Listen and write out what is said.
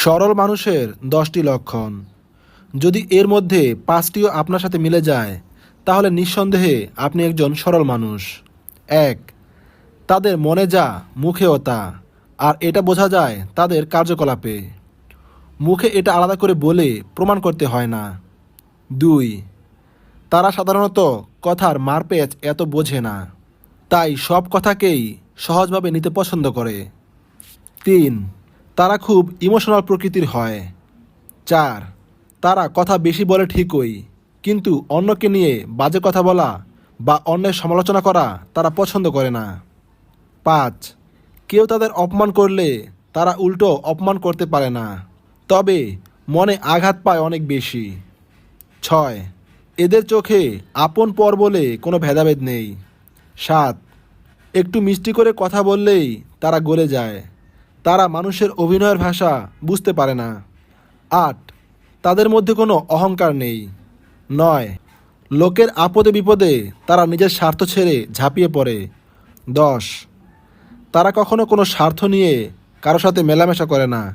সরল মানুষের দশটি লক্ষণ। যদি এর মধ্যে পাঁচটিও আপনার সাথে মিলে যায়, তাহলে নিঃসন্দেহে আপনি একজন সরল মানুষ। এক, তাদের মনে যা, মুখেও তা, আর এটা বোঝা যায় তাদের কার্যকলাপে। মুখে এটা আলাদা করে বলে প্রমাণ করতে হয় না। দুই, তারা সাধারণত কথার মারপেচ এত বোঝে না, তাই সব কথাকেই সহজভাবে নিতে পছন্দ করে। তিন তারা খুব ইমোশনাল প্রকৃতির হয়। চার, তারা কথা বেশি বলে ঠিকই, কিন্তু অন্যকে নিয়ে বাজে কথা বলা বা অন্যের সমালোচনা করা তারা পছন্দ করে না। পাঁচ, কেউ তাদের অপমান করলে তারা উল্টো অপমান করতে পারে না, তবে মনে আঘাত পায় অনেক বেশি। ছয়, এদের চোখে আপন পর বলে কোনো ভেদাভেদ নেই। সাত, একটু মিষ্টি করে কথা বললেই তারা গলে যায়। তারা মানুষের অভিনয়ের ভাষা বুঝতে পারে না। আট, তাদের মধ্যে কোনো অহংকার নেই। নয়, লোকের আপদে বিপদে তারা নিজের স্বার্থ ছেড়ে ঝাঁপিয়ে পড়ে। দশ, তারা কখনো কোনো স্বার্থ নিয়ে কারও সাথে মেলামেশা করে না।